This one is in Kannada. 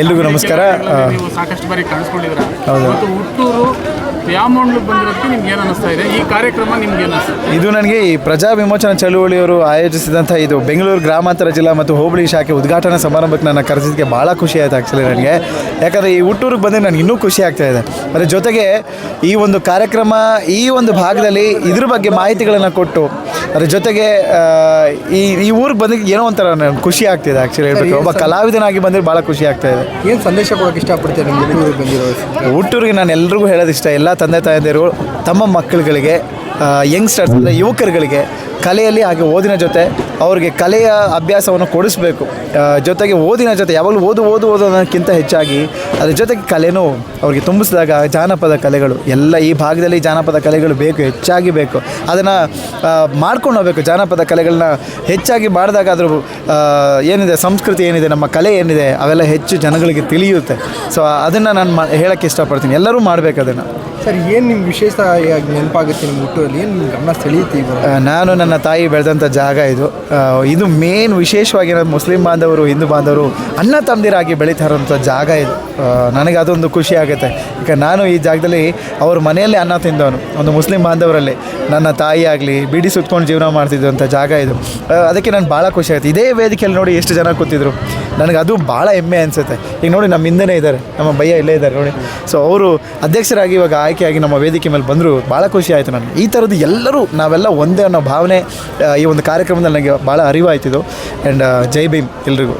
ಎಲ್ರಿಗೂ ನಮಸ್ಕಾರ. ನೀವು ಸಾಕಷ್ಟು ಬಾರಿ. ಮತ್ತು ಹುಟ್ಟೂರು ಯಾಮೋಂಡ್ಲು ಬಂದಿರೋದಕ್ಕೆ ನಿಮ್ಗೆ ಏನು ಅನಿಸ್ತಾ ಇದೆ? ಈ ಕಾರ್ಯಕ್ರಮ ನಿಮ್ಗೆ ಏನು ಇದು? ನನಗೆ ಈ ಪ್ರಜಾ ವಿಮೋಚನಾ ಚಳುವಳಿಯವರು ಆಯೋಜಿಸಿದಂಥ ಇದು ಬೆಂಗಳೂರು ಗ್ರಾಮಾಂತರ ಜಿಲ್ಲಾ ಮತ್ತು ಹೋಬಳಿ ಶಾಖೆ ಉದ್ಘಾಟನಾ ಸಮಾರಂಭಕ್ಕೆ ನನ್ನ ಕರೆಸಿದ್ದಕ್ಕೆ ಭಾಳ ಖುಷಿ ಆಯಿತು ಆ್ಯಕ್ಚುಲಿ ನನಗೆ. ಯಾಕಂದರೆ ಈ ಹುಟ್ಟೂರಿಗೆ ಬಂದರೆ ನನಗೆ ಇನ್ನೂ ಖುಷಿ ಆಗ್ತಾ ಇದೆ. ಅದರ ಜೊತೆಗೆ ಈ ಒಂದು ಕಾರ್ಯಕ್ರಮ ಈ ಒಂದು ಭಾಗದಲ್ಲಿ ಇದ್ರ ಬಗ್ಗೆ ಮಾಹಿತಿಗಳನ್ನು ಕೊಟ್ಟು ಅದರ ಜೊತೆಗೆ ಈ ಈ ಊರಿಗೆ ಬಂದಕ್ಕೆ ಏನೋ ಒಂಥರ ನನಗೆ ಖುಷಿ ಆಗ್ತಿದೆ ಆ್ಯಕ್ಚುಲಿ ಹೇಳ್ಬೇಕು. ಒಬ್ಬ ಕಲಾವಿದನಾಗಿ ಬಂದರೆ ಭಾಳ ಖುಷಿ ಆಗ್ತಾ ಇದೆ. ಏನು ಸಂದೇಶ ಕೊಡೋಕೆ ಇಷ್ಟಪಡ್ತೀರಾ ನಿಮಗೆ ಊರಿಗೆ ಬಂದಿರೋ ಹುಟ್ಟೂರಿಗೆ ನಾನು ಎಲ್ರಿಗೂ ಹೇಳೋದು ಇಷ್ಟ ಎಲ್ಲ ತಂದೆ ತಾಯಂದಿರು ತಮ್ಮ ಮಕ್ಕಳುಗಳಿಗೆ ಯಂಗ್ಸ್ಟರ್ಸ್ ಅಂದರೆ ಯುವಕರುಗಳಿಗೆ ಕಲೆಯಲ್ಲಿ ಹಾಗೆ ಓದಿನ ಜೊತೆ ಅವರಿಗೆ ಕಲೆಯ ಅಭ್ಯಾಸವನ್ನು ಕೊಡಿಸ್ಬೇಕು. ಜೊತೆಗೆ ಓದಿನ ಜೊತೆ ಯಾವಾಗಲೂ ಓದು ಓದು ಓದು ಅನ್ನೋದಕ್ಕಿಂತ ಹೆಚ್ಚಾಗಿ ಅದ್ರ ಜೊತೆಗೆ ಕಲೆನೂ ಅವ್ರಿಗೆ ತುಂಬಿಸಿದಾಗ ಜಾನಪದ ಕಲೆಗಳು, ಎಲ್ಲ ಈ ಭಾಗದಲ್ಲಿ ಜಾನಪದ ಕಲೆಗಳು ಬೇಕು, ಹೆಚ್ಚಾಗಿ ಬೇಕು. ಅದನ್ನು ಮಾಡ್ಕೊಂಡು ಹೋಗ್ಬೇಕು. ಜಾನಪದ ಕಲೆಗಳನ್ನ ಹೆಚ್ಚಾಗಿ ಮಾಡಿದಾಗ ಅದ್ರ ಏನಿದೆ, ಸಂಸ್ಕೃತಿ ಏನಿದೆ, ನಮ್ಮ ಕಲೆ ಏನಿದೆ, ಅವೆಲ್ಲ ಹೆಚ್ಚು ಜನಗಳಿಗೆ ತಿಳಿಯುತ್ತೆ. ಸೊ ಅದನ್ನು ನಾನು ಮಾ, ಹೇಳೋಕ್ಕೆ ಇಷ್ಟಪಡ್ತೀನಿ. ಎಲ್ಲರೂ ಮಾಡಬೇಕು ಅದನ್ನು. ಸರ್, ಏನು ನಿಮ್ಮ ವಿಶೇಷ ನೆನಪಾಗುತ್ತೆ ನಿಮ್ಮ ಹುಟ್ಟುವಲ್ಲಿ ಏನು ನಿಮ್ಗೆ ಗಮನ ಸೆಳೆಯುತ್ತೆ ಈಗ ನಾನು ನನ್ನ ತಾಯಿ ಬೆಳೆದಂಥ ಜಾಗ ಇದು. ಇದು ಮೇನ್ ವಿಶೇಷವಾಗಿ ನಮ್ಮ ಮುಸ್ಲಿಂ ಬಾಂಧವರು, ಹಿಂದೂ ಬಾಂಧವರು, ಅಣ್ಣ ತಂದಿರಾಗಿ ಬೆಳೀತಾ ಇರೋಂಥ ಜಾಗ ಇದು. ನನಗೆ ಅದೊಂದು ಖುಷಿ ಆಗುತ್ತೆ. ಈಗ ನಾನು ಈ ಜಾಗದಲ್ಲಿ ಅವ್ರ ಮನೆಯಲ್ಲೇ ಅನ್ನ ತಿಂದವನು, ಒಂದು ಮುಸ್ಲಿಂ ಬಾಂಧವರಲ್ಲಿ. ನನ್ನ ತಾಯಿ ಆಗಲಿ, ಬಿಡಿ ಸುತ್ಕೊಂಡು ಜೀವನ ಮಾಡ್ತಿದ್ದಂಥ ಜಾಗ ಇದು. ಅದಕ್ಕೆ ನಾನು ಭಾಳ ಖುಷಿ ಆಗುತ್ತೆ. ಇದೇ ವೇದಿಕೆಯಲ್ಲಿ ನೋಡಿ ಎಷ್ಟು ಜನ ಕೂತಿದ್ರು. ನನಗೆ ಅದು ಭಾಳ ಹೆಮ್ಮೆ ಅನಿಸುತ್ತೆ. ಈಗ ನೋಡಿ ನಮ್ಮ ಹಿಂದೆನೇ ಇದ್ದಾರೆ, ನಮ್ಮ ಭಯ್ಯ ಇಲ್ಲೇ ಇದ್ದಾರೆ ನೋಡಿ. ಸೊ ಅವರು ಅಧ್ಯಕ್ಷರಾಗಿ ಇವಾಗ ಆಯ್ಕೆಯಾಗಿ ನಮ್ಮ ವೇದಿಕೆ ಮೇಲೆ ಬಂದರು. ಭಾಳ ಖುಷಿ ಆಯಿತು ನನಗೆ. ಈ ಥರದ್ದು ಎಲ್ಲರೂ ನಾವೆಲ್ಲ ಒಂದೇ ಅನ್ನೋ ಭಾವನೆ ಈ ಒಂದು ಕಾರ್ಯಕ್ರಮದಲ್ಲಿ ನನಗೆ ಭಾಳ ಅರಿವಾಯ್ತಿದ್ದು ಆ್ಯಂಡ್ ಜೈ ಭೀಮ್ ಎಲ್ರಿಗೂ.